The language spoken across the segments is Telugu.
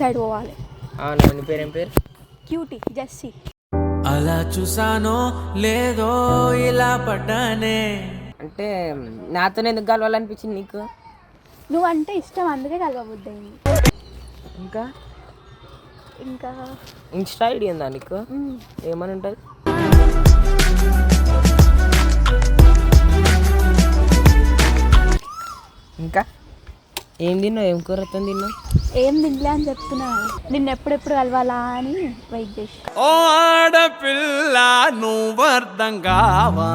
సైడ్ పోవాలి. నీ పేరేం పేరు? Cutie Jessie. అలా చూసానో లేదో ఇలా పడ్డానే. అంటే నాతో ఎందుకు కలవాలనిపించింది నీకు? నువ్వంటే ఇష్టం అందుకే కలవబుద్దయింది ఇంకా? ఇంకా? ఇన్స్టా ఐడి ఉందా నీకు? ఏమని ఉంటుంది? ఇంకా? ఏం తిన్నావు? ఏం కూరతో తిన్నావు? ఏం తినలే అని చెప్తున్నా. నిన్ను ఎప్పుడెప్పుడు కలవాలా అని వెయిట్ చేసి ఓ ఆడపిల్ల నువ్వు అర్థం కావా?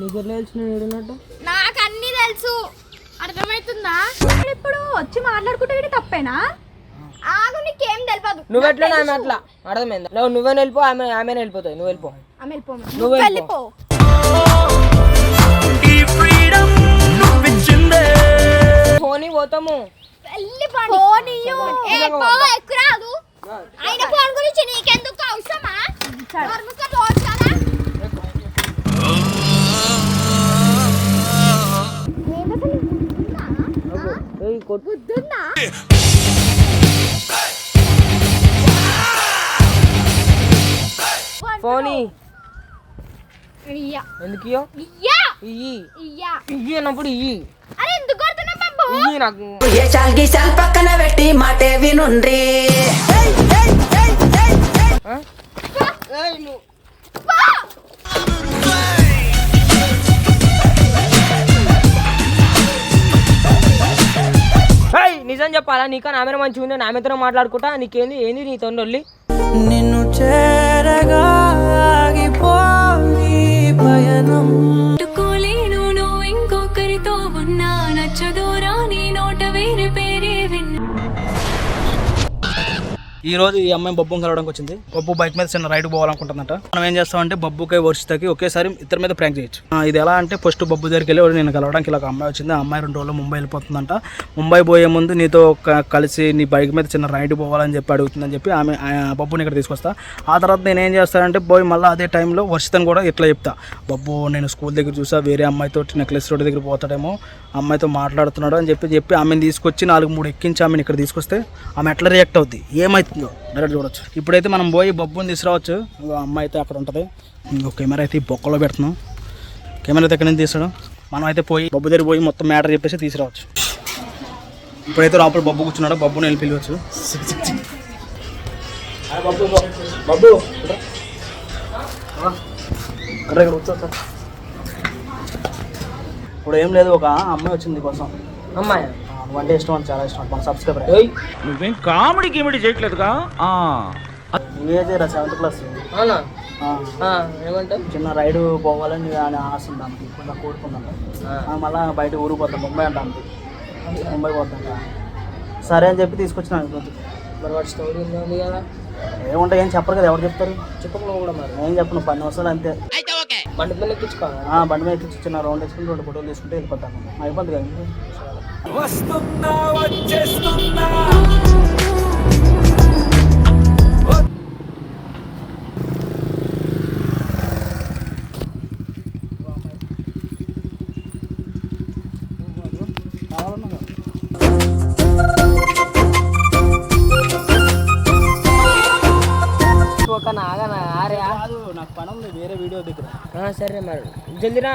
నీకు అన్ని తెలుసు అర్థమవుతుందా? ఇప్పుడు వచ్చి మాట్లాడుకుంటే తప్పేనా? నీకేం తెలియదు నువ్వు ఎట్లా ఆమె అట్లా? అర్థమైందా? నువ్వు నువ్వే వెళ్ళిపో ఆమె ఆమె వెళ్ళిపోతావు నువ్వు వెళ్ళిపో. ఆమె వెళ్ళిపో నువ్వు వెళ్ళిపో. ఆయన ఫోన్ గురించి నీకెందుకు అవసరమా? ఏయ్, కొట్టు. ఎందుకు ఇయ్యో? ఇయ్యా. ఇయ్యి. ఇయ్యా. ఇయ్యి అన్నప్పుడు ఇయ్యి. నాకు. ఏ చాల్ పక్కన పెట్టి మాటే వినుండ్రి? ఏయ్, నువ్వు. ఏయ్, చెప్పాలా? నీకా నామే మంచిగా ఉంది నామెతో మాట్లాడుకుంటా. నీకేంది? ఏంది నీ తొండొల్లి? నిన్ను చేరగా ఈ రోజు ఈ అమ్మాయి బొబ్బు కలవడానికి వచ్చింది. బొబ్బు బైక్ మీద చిన్న రైడ్ పోవాలనుకుంటుందంట. మనం ఏం చేస్తామంటే బొబ్బుకై వర్షితకి ఒకేసారి ఇద్దరి మీద ప్రాంక్ చేయొచ్చు. ఇది ఎలా అంటే ఫస్ట్ బొబ్బు దగ్గరికి వెళ్ళి నేను కలవడానికి ఇలా ఒక అమ్మాయి వచ్చింది. ఆ అమ్మాయి రెండు రోజులు ముంబై వెళ్ళిపోతుందంట. ముంబై పోయే ముందు నీతో కలిసి నీ బైక్ మీద చిన్న రైడ్ పోవాలని చెప్పి అడుగుతుందని చెప్పి ఆమె ఆ బొబ్బుని ఇక్కడ తీసుకొస్తా. ఆ తర్వాత నేను ఏం చేస్తానంటే పోయి మళ్ళీ అదే టైంలో వర్షితని కూడా ఇట్లా చెప్తా. బొబ్బు నేను స్కూల్ దగ్గర చూసా వేరే అమ్మాయితో నెక్లెస్ రోడ్ దగ్గర పోతాడేమో. అమ్మాయితో మాట్లాడుతున్నాడు అని చెప్పి చెప్పి ఆమెను తీసుకొచ్చి నాలుగు మూడు ఎక్కించి ఆమెను ఇక్కడ తీసుకొస్తే ఆమె ఎట్లా రియాక్ట్ అవుద్ది? ఏమవుతుందో డైరెక్ట్ చూడొచ్చు. ఇప్పుడైతే మనం పోయి బొబ్బుని తీసుకురావచ్చు. ఇంకో అమ్మాయి అయితే అక్కడ ఉంటుంది. ఇంకో కెమెరా అయితే ఈ బొక్కలో పెడుతున్నాం. కెమెరా అయితే ఎక్కడి నుంచి తీసాడు మనం అయితే పోయి బొబ్బు దగ్గర పోయి మొత్తం మ్యాటర్ చెప్పేసి తీసుకురావచ్చు. ఇప్పుడైతే లోపల బొబ్బు కూర్చున్నాడు. బొబ్బుని వెళ్ళి పిలవచ్చు. బొబ్బు బొబ్బు ఇక్కడ. రా. ఇక్కడ ఇక్కడ కూర్చో సార్ ఇప్పుడు ఏం లేదు ఒక అమ్మాయి వచ్చింది కోసం అమ్మాయి? నువ్వంటే ఇష్టం అని చాలా ఇష్టం మన సబ్స్క్రైబర్ ఏయ్. నువ్వేం కామెడీ గిమిడి చేయట్లేదుగా? నువ్వేదే రా సెవెంత్ క్లాస్ అవునా? ఏమంటావు? చిన్న రైడ్ పోవాలని అని ఆశ ఉంది ఆమెకి కొంచెం కోరుకుందంట ఆ. మళ్ళీ బయట ఊరు పోతాం ముంబై అంట. ముంబై పోతాంట సరే అని చెప్పి తీసుకొచ్చిన మరి వాడి స్టోరీ ఉంది కదా? ఏముంటాయి ఏం చెప్పరు కదా ఎవరు చెప్తారు? చెప్పకు నువ్వు కూడా మరి. ఏం చెప్పను పది నిమిషాలు అంతే. బండి మీద ఎక్కించుకోవాలి? ఆ, బండి మీద ఎక్కించి చిన్న రౌండ్ వేసుకుని రెండు ఫోటోలు తీసుకుంటే వెళ్ళిపోతాను అయిపోతుంది కదా వస్తున్నా వచ్చేస్తున్నా. సరే మరి. జల్దిరా.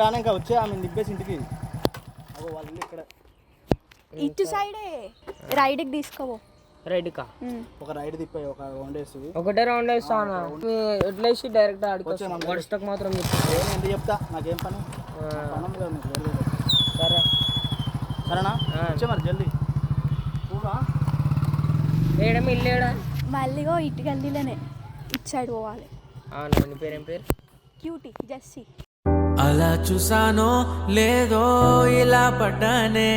రానే ఇంకా వచ్చే ఆమె దింపేసి ఇంటికి. అగో వాళ్ళు ఇక్కడ. ఇటు సైడే రైడ్కి తీసుకోవో రైడ్కా? ఒక రైడ్ తిప్పాయి ఒక వన్ డేస్ ఒకటే రౌండ్ వేస్తాను? ఎట్లా వేసి డైరెక్ట్ ఆడుకోవచ్చు వర్షకు మాత్రం చెప్తాను. చెప్తా? నాకేం పని. సరే. సరేనా. వచ్చే మరి జల్దీ. ఊరా ఏడా మీ ఇల్లు ఏడా? మళ్ళీగో ఇటు గల్లీలోనే ఇటు సైడ్ పోవాలి. అవునా నీ పేరేం పేరు? Cutie Jessie. అలా చూసానో లేదో ఇలా పడ్డానే.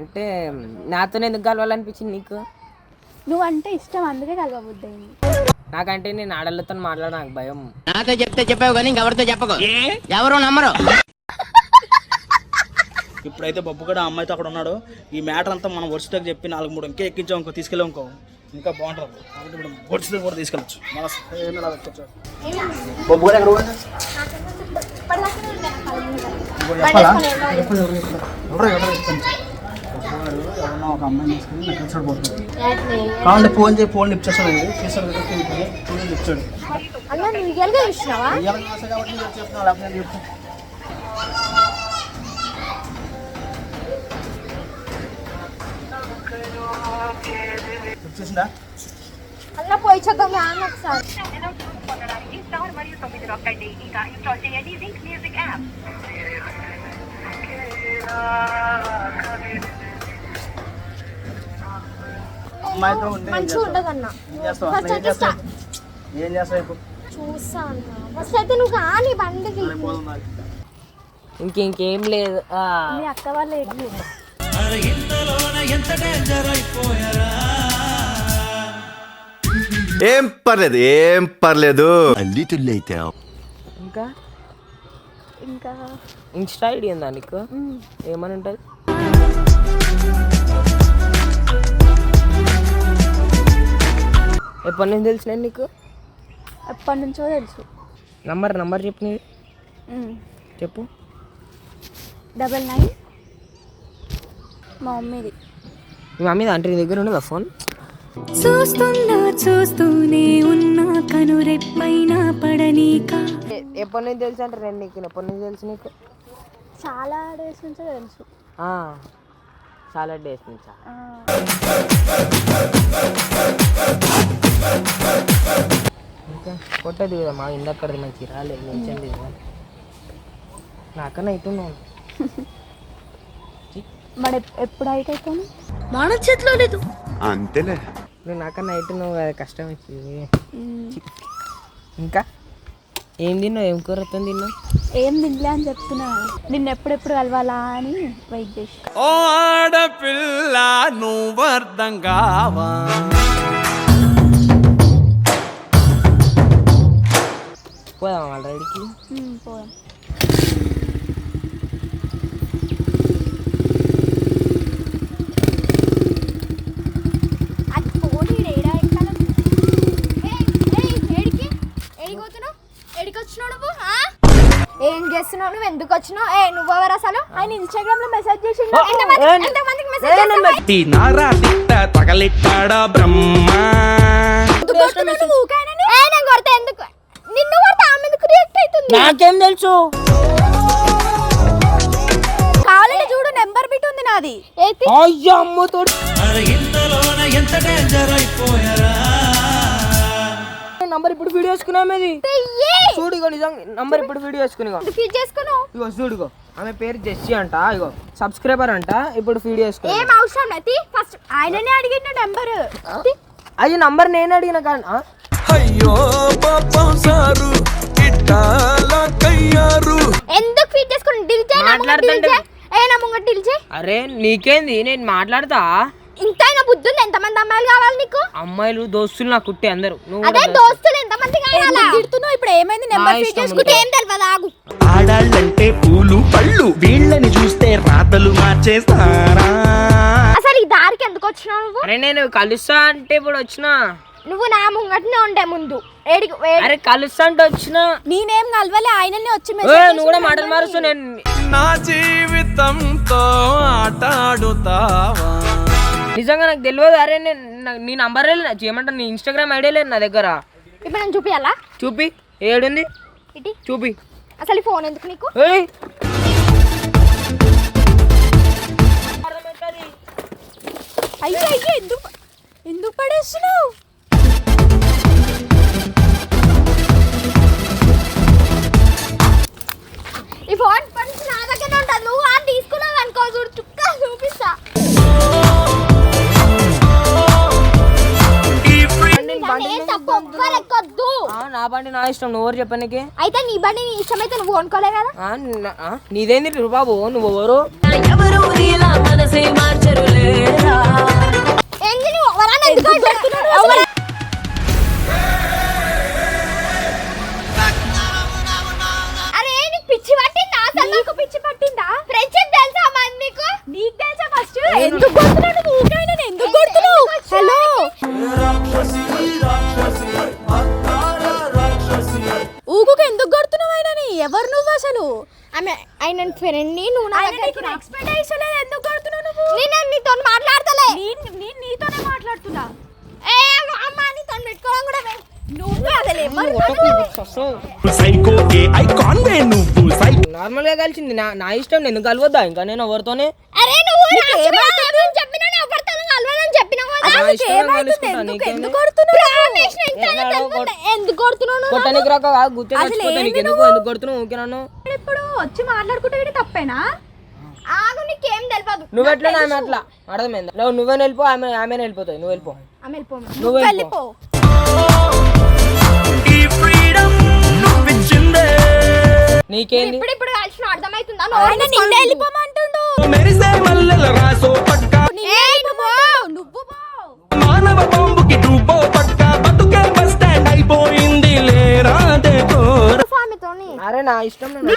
అంటే నాతో ఎందుకు కలవాలనిపించింది నీకు? నువ్వంటే ఇష్టం అందుకే కలవబుద్దయింది నాకంటే నేను ఆడళ్ళతో మాట్లాడ నాకు భయం. నాతో చెప్తే చెప్పావు కానీ ఇంకెవరితో చెప్పకు. ఎవరు నమ్మరు. ఇప్పుడైతే బొబ్బు కూడా అమ్మాయితో అక్కడ ఉన్నాడు. ఈ మ్యాటర్ అంతా మనం వర్షటకు చెప్పి నాలుగు మూడు ఇంకే ఎక్కించాం ఇంకో తీసుకెళ్ళాం ఇంకో. ఇంకా బాగుంటుంది కాబట్టి ఇప్పుడు బొడ్స్ కూడా తీసుకెళ్ళచ్చు మన బొబ్బు ఎక్కడ ఎవరన్నా ఒక అమ్మాయిని తీసుకుని నాకు పోతుంది? కావాలంటే ఫోన్ చేయి ఫోన్ చేస్తాడు ఫోన్ చేయడు రియల్గా చూసినావా ఇవాళ చేస్తా కాబట్టి నేను చెప్తున్నా లేకపోతే నేను చెప్తాను లిఫ్ట్ చేసిందా? అన్న పోయి చూద్దాం రాను ఒకసారి. అమ్మాయితో ఉంటే ఏం మంచిగా? ఉండదు అన్న ఫస్ట్ అయితే చేస్తావు? స్టా- ఏం చేస్తావు ఇప్పుడు? చూస్తా అన్న. ఫస్ట్ అయితే నువ్వు కానీ బండికి. ఇంక ఇంకేం లేదు. ఆ, మీ అక్క వాళ్ళు ఎడ్లు ఏం పర్లేదు ఏం పర్లేదు. ఇంకా? ఇంకా? ఇన్స్టా ఐడి ఉందా నీకు? ఏమని ఉంటుంది ఎప్పటి నుంచి తెలిసిన నీకు? ఎప్పటి నుంచో తెలుసు. నంబర్ నంబర్ చెప్పు నీది. చెప్పు. Double nine. మా మమ్మీది. మీ మమ్మీ అంటే నీ దగ్గర ఉండదా ఫోన్? చూస్తున్నా చూస్తూనే ఉన్నా కనురెప్పైనా పడనీక. ఎప్పటి నుంచి తెలుసు అంటే రెండు నీకు ఎప్పటి నుంచి తెలుసు నీకు? చాలా డేస్ నుంచో తెలుసు. ఆ, చాలా డేస్ నుంచా? ఇంకా కొట్టదు కదా మా ఇందక్కడిది మంచి రాలేదు మంచిది నాకన్నా అవుతున్నాను మరి ఎప్- ఎప్పుడు హైట్ అవుతాను అంతేలే. నువ్వు నాకన్నా అవుతున్నావు కదా కష్టం వచ్చింది ఇంకా? ఏం తిన్నావు? ఏం కూర వస్తుంది తిన్నావు? ఏం తినలే అని చెప్తున్నా. నిన్ను ఎప్పుడెప్పుడు కలవాలా అని వెయిట్ చేసి. ఓ ఆడపిల్ల నువ్వు అర్థం కావా? పోదాం వాళ్ళ రైడ్కి ఉమ్, పోదాం అది పోనీ ఏడా ఎక్కాల ఏడికి ఏడికి పోతున్నావు ఏడికి వచ్చినావు నువ్వు ఆ? ఏం చేస్తున్నావు నువ్వు ఎందుకు వచ్చినావు? ఏ నువ్వు ఎవరు అసలు? ఆయన ఇన్స్టాగ్రామ్లో మెసేజ్ చేసి ఎంతమందికి మెసేజ్ చేస్తావు తినారా తిట్ట తగలెట్టాడా బ్రహ్మ? ఎందుకు కొడుతున్నావు నువ్వు ఊకేనని? ఏ నేను కొడతా ఎందుకు? నిన్ను కొడతా ఆమె ఎందుకు రియాక్ట్ అవుతుంది? నాకేం తెలుసు? కావాలని చూడు నెంబర్ బిట్ ఉంది నాది. అయ్యో అమ్మతో ఇంతలోన ఎంత డేంజర్ అయిపోయారా? నంబర్ ఇప్పుడు వీడియో వేసుకున్నామేది చెయ్యి. చూడు ఇగో నిజంగా నంబర్ ఇప్పుడు వీడియో ఫీడ్ చేసుకున్నావు? ఇగో చూడుగో ఆమె పేరు జెస్సీ అంట ఇగో సబ్స్క్రైబర్ అంట ఇప్పుడు వీడియో వేసుకుని ఏం అవసరం లేదు ఫస్ట్ ఆయననే అడిగిన నెంబర్ అది నంబర్ నేను అడిగిన కానీ? అయ్యో పాపం సారు ఇట్టాలా కయ్యారు. ఎందుకు ఫీడ్ చేసుకుని డిల్ చేయి నా ముంగట డిల్ చేయి. అరే నీకేంది? నేను మాట్లాడతా. ఇంతైనా బుద్ధి ఉంది ఎంతమంది అమ్మాయిలు కావాలి నీకు? అమ్మాయిలు దోస్తులు నాకు కుట్టే అందరు. నువ్వు అదే దోస్తులు ఎంతమంది కావాలా? తిడుతున్నావు? ఇప్పుడు ఏమైంది? నెంబర్ ఇష్టం చేసుకుంటే ఏం తెలియదు? ఆగు. ఆడాళ్ళంటే పూలు పళ్ళు వీళ్ళని చూస్తే రాతలు మార్చేస్తారా? అసలు ఈ దారికి ఎందుకు వచ్చినావు నువ్వు? అరే నేను కలుస్తా అంటే ఇప్పుడు వచ్చిన. నువ్వు నా ముంగటనే ఉండే ముందు. ఏడికి ఏడి- అరే కలుస్తా అంటే వచ్చిన. నేనేం కలవాలి? ఆయననే వచ్చి నువ్వు కూడా మాటలు మారుస్తూ నేను నా జీవితంతో ఆట ఆడుతావా? నిజంగా నాకు తెలియదు అరే నేను నా- నీ నంబర్ చేయమంటా నీ ఇన్స్టాగ్రామ్ ఐడియా లేదు నా దగ్గర. ఇప్పుడు నేను చూపియాలా? చూపి. ఏడుంది? ఇటీ. చూపి. అసలు ఈ ఫోన్ ఎందుకు నీకు? అయ్యో అయ్యో ఎందుకు ఎందుకు పడేస్తున్నావు? ఈ ఫోన్ పని నా దగ్గర ఉంటుంది నువ్వు ఆ తీసుకున్నావు అనుకో చూడు చుక్క చూపిస్తా. ఎక్కొద్దు. ఆ, నా బండి నా ఇష్టం నువ్వు ఎవరు చెప్పనీకి అయితే నీ బండి నీ ఇష్టమైతే నువ్వు కొనుక్కోలే కదా? నీదేంది బాబు? నువ్వు ఎవరు? ఏంది నువ్వు? ఎవరన్నా ఎందుకు అరే నీకు పిచ్చి పట్టిందా? అసలు నాకు పిచ్చి పట్టిందా? ఫ్రెండ్షిప్ తెలుసా మరి నీకు నీకు తెలుసా ఫస్ట్ ఎందుకు కొడుతున్నావు నువ్వు? ఊరికే ఎందుకు కొడుతున్నావు? హలో ఎందుకు కొడుతున్నావు ఆయనని? ఎవరు నువ్వు అసలు? ఆమె ఆయన ఫ్రెండ్ని నువ్వు నా దగ్గరికి ఎక్స్పెక్ట్ అయ్యలేదు ఎందుకు కొడుతున్నావు నువ్వు? నేను నీతో మాట్లాడతలే? నేను నీతోనే మాట్లాడుతున్నా. ఏ అమ్మ నీతో పెట్టుకోవడం కూడా వే- నువ్వు అసలు ఎవరు సైకో ఏ ఐకాన్ వే నువ్వు సైకో నార్మల్గా కలిసింది. నా నా ఇష్టం నేను కలవద్దా? ఇంకా నేను ఎవరితోనే అరే నువ్వు రాజుగా కొట్టనికి రాక గుర్తు ఎందుకు? ఎందుకు కొడుతున్నావు? ఓకే నన్ను? ఇప్పుడు వచ్చి మాట్లాడుకుంటే వీడు తప్పేనా? ఆగు నీకేం తెలియదు నువ్వు ఎట్లా ఆమె అట్లా? అర్థమైంది? నువ్వు నువ్వే వెళ్ళిపో ఆమె ఆమె వెళ్ళిపోతాయి నువ్వు వెళ్ళిపో. ఆమె వెళ్ళిపో నువ్వు వెళ్ళిపో. ఈ ఫ్రీడమ్ నువ్విచ్చిందే నీకేంది? ఇప్పుడు ఇప్పుడు కలిసిన అర్థమవుతుందా? ఆయన నిన్నే వెళ్ళిపోమంటుండు. మెరిసే మల్లెల రాసో అరే నా ఇష్టం నేను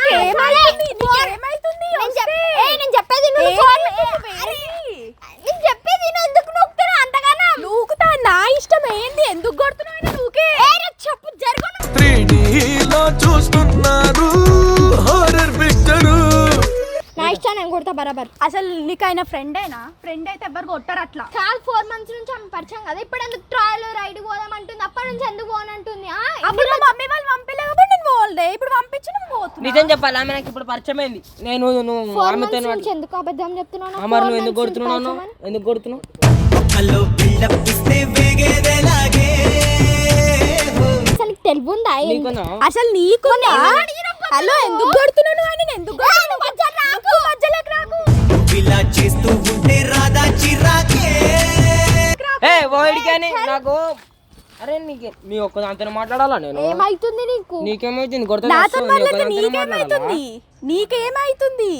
చెప్పేది నేను ఎందుకు నూకుతున్నావు అంతగానో? నూకుతా నా ఇష్టం ఏంది? ఎందుకు కొడుతున్నావు నూకే? చెప్పు జరుగు త్రీడీలో చూస్తున్నారు హారర్ పిక్చరు నా ఇష్టం నేను కొడతా బరాబర్. అసలు నీకు ఆయన ఫ్రెండేనా? ఫ్రెండ్ అయితే ఎవరు కొట్టారు అట్లా? కాదు ఫోర్ మంత్స్ నుంచి ఆమె పరిచయం కదా. ఇప్పుడు ఎందుకు ట్రాయల్ రైడ్ పోదాం అంటుంది? అప్పటి నుంచి ఎందుకు పోనంటుంది? అప్పుడు మమ్మీ వాళ్ళు పంపించలేకపోతే నేను పోలే ఇప్పుడు పంపించి నేను పోతున్నా. నిజం చెప్పాలి? ఆమె నాకు ఇప్పుడు పరిచయం అయింది నేను నువ్వు ఫోర్ ఆమెతో మంత్స్ నుంచి ఎందుకు అబద్ధం చెప్తున్నాను ఆ, మరి నువ్వు ఎందుకు కొడుతున్నావు? ఎందుకు కొడుతున్నావు? అసలు నీకు తెలివి ఉందా? నీకున్నా? అసలు నీకు హలో ఎందుకు కొడుతున్నాను అని నేను ఎందుకు? నువ్వు మధ్యలోకి రాకు. ఏ ఓడికని నాకు అరే నీకు నీ ఒక్క దాంతో మాట్లాడాలా నేను? ఏమైతుంది నీకు? నీకేమైతుంది? కొడతా నాతో మాట్లాడితే నీకేమైతుంది? నీకేమైతుంది?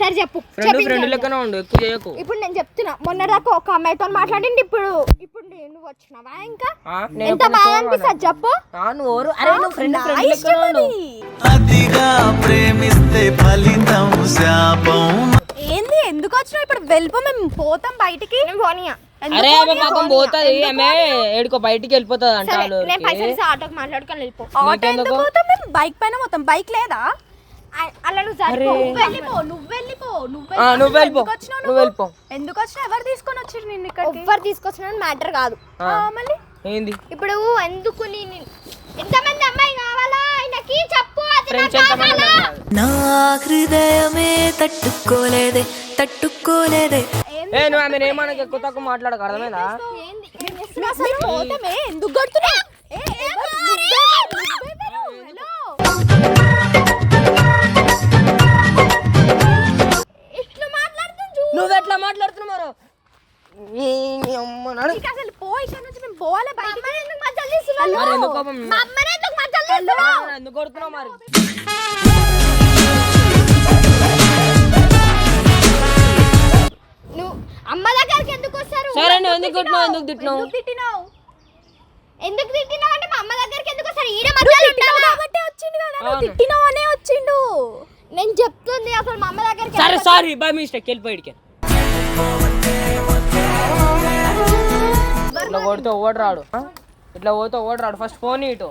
సరే చెప్పు. ఫ్రెండ్ ఫ్రెండ్ లెక్కనే ఉండు ఎక్కువ చేయకు. ఇప్పుడు నేను చెప్తున్నా. మొన్న దాకా ఒక అమ్మాయితో మాట్లాడింది ఇప్పుడు ఇప్పుడు నువ్వు వచ్చినావా ఇంకా? నేను ఎంత బాగా అనిపిస్తుంది చెప్పు. నువ్వు అరే నువ్వు ఫ్రెండ్ నా ఫ్రెండ్ ఇష్టం లెక్కనే ఉండు. అది. అతిగా ప్రేమిస్తే ఫలితం శాపం ఎందుకు వచ్చినావు? ఇప్పుడు వెళ్ళిపో మేము పోతాం బయటికి. పోనీయా. అరే ఆమె పాపం పోతుంది ఆమె ఏడుకో బయటికి వెళ్ళిపోతుంది అంట సరే వాళ్ళ నేను. పైసలు ఇస్తా, ఆటోకి మాట్లాడుకొని వెళ్ళిపో. నీకెందుకు? పోతాం? మేము బైక్ పైన పోతాం. బైక్ లేదా? ఆ- అలా నువ్వు సరిపో. నువ్వు వెళ్ళిపో నువ్వు వెళ్ళిపో నువ్వు ఆ, నువ్వు వెళ్ళిపో ఎందుకు వచ్చినావు? నువ్వు వెళ్ళిపో. ఎందుకు వచ్చినా ఎవరు తీసుకొని వచ్చారు నిన్ను ఇక్కడ ఎవ్వరు తీసుకొచ్చిన మ్యాటర్ కాదు. ఆ. మళ్ళీ? ఏంది? ఇప్పుడు ఎందుకు నేను ఎంతమంది అమ్మాయి కావాలా? ఆయనకి చెప్పు. ఫ్రెండ్స్ ఎంతమంది? నా హృదయమే తట్టుకోలేదే తట్టుకోలేదే. ఏ నువ్వు ఆమె ఏమనకు ఎక్కువ తక్కువ మాట్లాడక అర్థమైందా? ఎందుకు నువ్వు ఎందుకు తిట్టినావు? ఎందుకు తిట్టినావు? ఎందుకు తిట్టినావు అంటే మా అమ్మ దగ్గరికి ఎందుకు వస్తారు? ఈడ మధ్యలో ఉంటావా? కాబట్టి వచ్చిండు కదా నువ్వు. తిట్టినావు అనే వచ్చిండు. నేను చెప్తుంది అసలు మా అమ్మ దగ్గరికి సరే సారీ బై మిస్టేక్ వెళ్ళిపోయిడికి ఇట్లా కొడితే ఓడి రాడు? ఇట్లా పోతే ఓడి రాడు ఫస్ట్ ఫోన్ ఇటు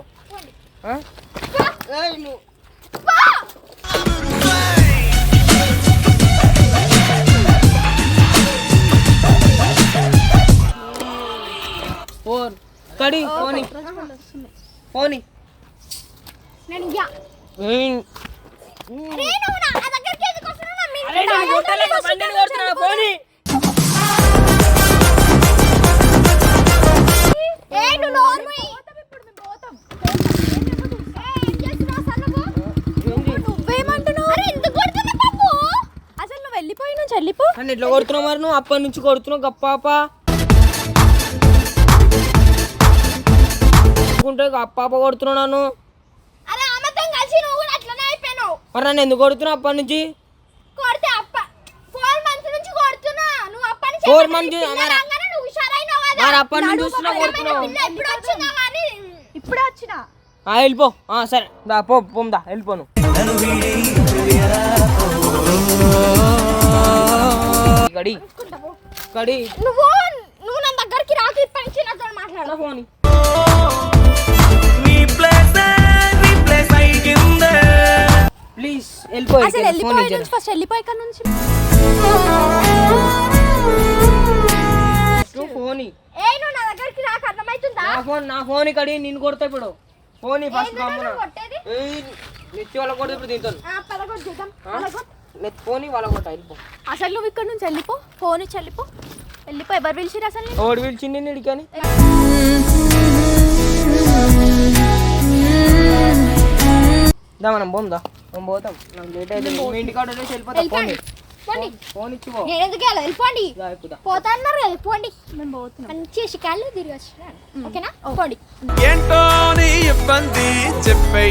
బాబు? అసలు నువ్వు వెళ్ళిపోయి నుంచి వెళ్ళిపో. అని ఇట్లా కొడుతున్నావు మరి నువ్వు? అప్పటి నుంచి కొడుతున్నావు గప్పాప. అనుకుంటే గప్పాప కొడుతున్నావు నన్ను. అరే ఆమెతో కలిసి నువ్వు కూడా అట్లనే అయిపోయినావు. మరి నన్ను ఎందుకు కొడుతున్నావు అప్పటి నుంచి? కొడితే అప్ప ఫోర్ మంత్స్ నుంచి కొడుతున్నా. నువ్వు అప్ప నుంచి మరి- రాగానే నువ్వు హుషారైనావు కదా. మరి అప్పటి నుంచి చూస్తున్నా పక్కన కొడుతున్నావు. పిల్ల ఎప్పుడు వచ్చిందా కానీ ఇప్పుడే వచ్చినా? ఆ, వెళ్ళిపో. ఆ, సరే. దా పో పోందా. వెళ్ళిపోను కడి కడి నువ్వు నువ్వు నా దగ్గరికి రా మాట్లాడు. ఫోన్. అసలు వెళ్ళిపోయి నుంచి ఫస్ట్ వెళ్ళిపోయి ఇక్కడ నుంచి? ఫోన్. ఏ నువ్వు నా దగ్గరికి నాకు అర్థమవుతుందా నా ఫోన్ నా ఫోన్ ఇక్కడ నేను కొడతా ఇప్పుడు. Phone first? ఏయ్, నెత్తి వాళ్ళ కొడతా ఇప్పుడు దీంతో. నెత్తి ఫోన్ వాళ్ళ కొట్ట వెళ్ళిపో. అసలు నువ్వు ఇక్కడ నుంచి వెళ్ళిపో? ఫోన్ ఇచ్చి వెళ్ళిపో. వెళ్ళిపో ఎవరు పిలిచిరు అసలు నిన్ను? ఓడి పిలిచింది నేను ఇడికని దా మనం పోందా మనం పోతాం. నాకు లేట్ అయితే మీ వదిలేసి వెళ్ళిపోతాం ఫోన్ వెళ్ళిపోండి పోండి. ఫోన్ ఇచ్చి పో. నేను ఎందుకు వెళ్ళాలి? వెళ్ళిపోండి. పోతా అన్నారు కదా పోండి. మేము పోతున్నాం. మంచి తిరిగి వచ్చిన ఓకేనా? పోండి. ఏంటో నీ ఇబ్బంది? చెప్పై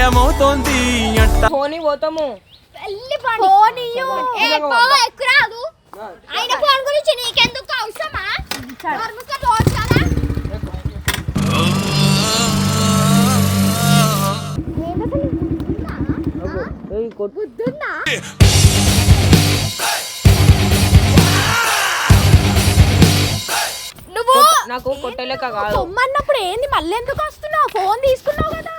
ఏమవుతోంది అంట. ఫోన్ పోతాము. వెళ్ళిపోండి. ఫోన్ ఇయ్యు. ఏ, పో, ఎక్కురాదు. ఆయన ఫోన్ గురించి నీకెందుకు అవసరమా? ఏయ్, కొట్టు బుద్ధుందా నువ్వు నాకు కొట్టలేక కాదు. పొమ్మన్నప్పుడు ఏంది మళ్ళీ ఎందుకు వస్తున్నావు? ఫోన్ తీసుకున్నావు కదా.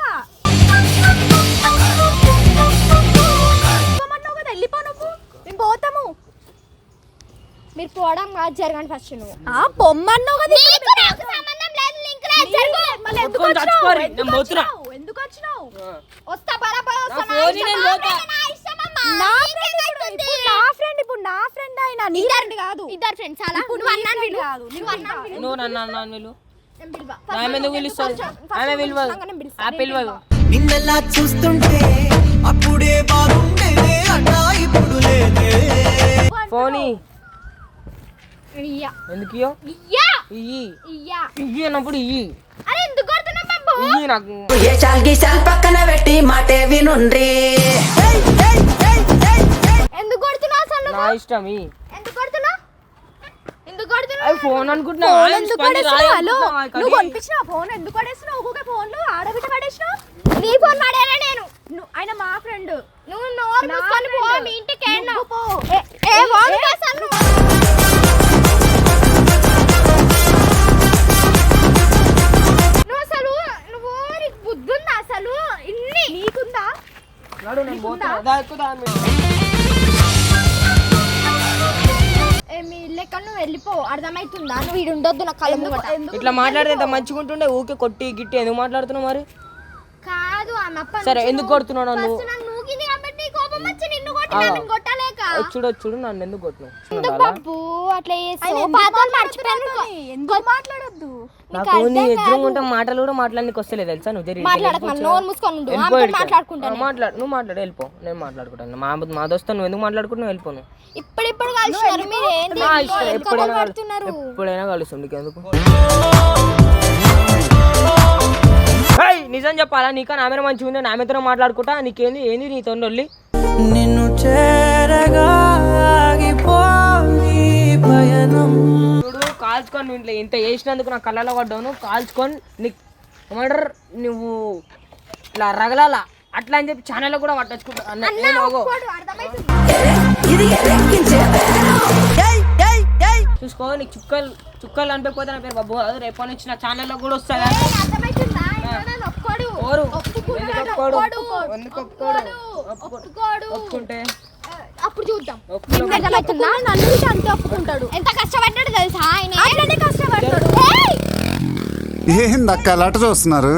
వెళ్ళిపో నువ్వు. మేము పోతాము. మీరు పోవడం కాదు జరగండి ఫస్ట్ నువ్వు. ఆ పొమ్మన్నావు కదా సంబంధం లేదు లింక్ లేదు జరుగు. మళ్ళీ ఎందుకు వచ్చినావు? ఎందుకు. వచ్చినావు? ఎందుకు వచ్చినావు. వస్తా బరాబర్ వస్తా నా నా ఫోన్ ఇష్టం, నేను నా నా ఇష్టం అమ్మా. నా ఫ్రెండ్ ఇప్పుడు ఇప్పుడు నా ఫ్రెండ్ ఇప్పుడు నా ఫ్రెండ్ అయినా నీ ఫ్రెండ్ కాదు. ఇద్దరు ఫ్రెండ్స్ చాలా నువ్వు అన్నాను వీళ్ళు కాదు నువ్వు అన్నాను నువ్వు నన్ను అన్నాను వీళ్ళు. ఆమె ఎందుకు పిలవదు. ఆ పిలవదు. నిన్నెలా చూస్తుంటే అప్పుడే బాగుండేదే అన్నా ఇప్పుడు లేదే. ఫోన్. ఇయ్యి. ఎందుకు ఇయ్యో? ఇయ్యా. ఇయ్యి. ఇయ్యా. ఇయ్యి అన్నప్పుడు ఇయ్యి. అరే ఎందుకు నాకు ఏ చాల్ గీసాల్ పక్కన పెట్టి మాటే వినుండ్రి. ఎందుకు కొడుతున్నావు అసలు నా నువ్వు? ఇష్టం ఇయ్యి ఎందుకు కొడుతున్నావు? ఎందుకు కొడుతున్నావు? అది ఫోన్ అనుకుంటున్నా. ఎందుకు పడేస్తున్నావు హలో అనుకుంటున్నా, నువ్వు కానీ- కొనిపించిన ఫోన్ ఎందుకు పడేస్తున్నావు ఒక్కొక్క ఫోన్లు ఆడబిడ్డ పడేసినావు? ఈడు ఉండొద్దు నా కళ్ళు ముంగట. ఇట్లా మాట్లాడితే ఎంత మంచిగా ఉంటుండే ఊకే కొట్టి గిట్టి ఎందుకు మాట్లాడుతున్నావు మరి కాదు సరే, ఎందుకు నువ్వు కొడుతున్నావు నన్ను? వచ్చుడు వచ్చుడు నన్ను ఎందుకు మాట్లాడొద్దు నాకు నీ ఎదురుగుంటే మాటలు కూడా మాట్లాడడానికి వస్తలేదు తెలుసా? నువ్వు జరిగి మాట్లాడక మళ్ళీ నోరు మూసుకొని ఉండు. ఆమెతో మాట్లాడుకుంటాను మాట్లాడు నువ్వు మాట్లాడు వెళ్ళిపో. నేను మాట్లాడుకుంటాను మా మా దోస్తా నువ్వు ఎందుకు మాట్లాడుకుంటున్నావు? వెళ్ళిపోను ఇప్పుడు ఇప్పుడు నా ఎప్పుడైనా ఎప్పుడైనా కలుస్తుంది నీకు ఎందుకు? నిజం చెప్పాలా? నీకా నామే మంచిగా ఉంది నామెతో మాట్లాడుకుంటా. నీకేంది? ఏంది నీ తొండొల్లి నిన్ను చేరగా చూడు కాల్చుకొని ఇట్లా ఇంత చేసినందుకు నా కళ్ళలో పడ్డావు నువ్వు కాల్చుకొని నీకు ఏమంటారు నువ్వు ఇట్లా రగలాల? అట్లా అని చెప్పి ఛానల్లో కూడా పట్టచ్చుకుంటా అన్న చూసుకో నీకు చుక్కలు చుక్కలు అనిపించకపోతే నా పేరు బాబు. అది రేపటి నుంచి నా ఛానల్లో కూడా ఒప్పుకోడు. ఓరు. ఒప్పుకుంటే? అప్పుడు చూద్దాం. అంతే ఒప్పుకుంటాడు. ఎంత కష్టపడ్డాడు తెలుసా ఆయన? ఏయ్! ఏందక్క లట చూస్తున్నారు?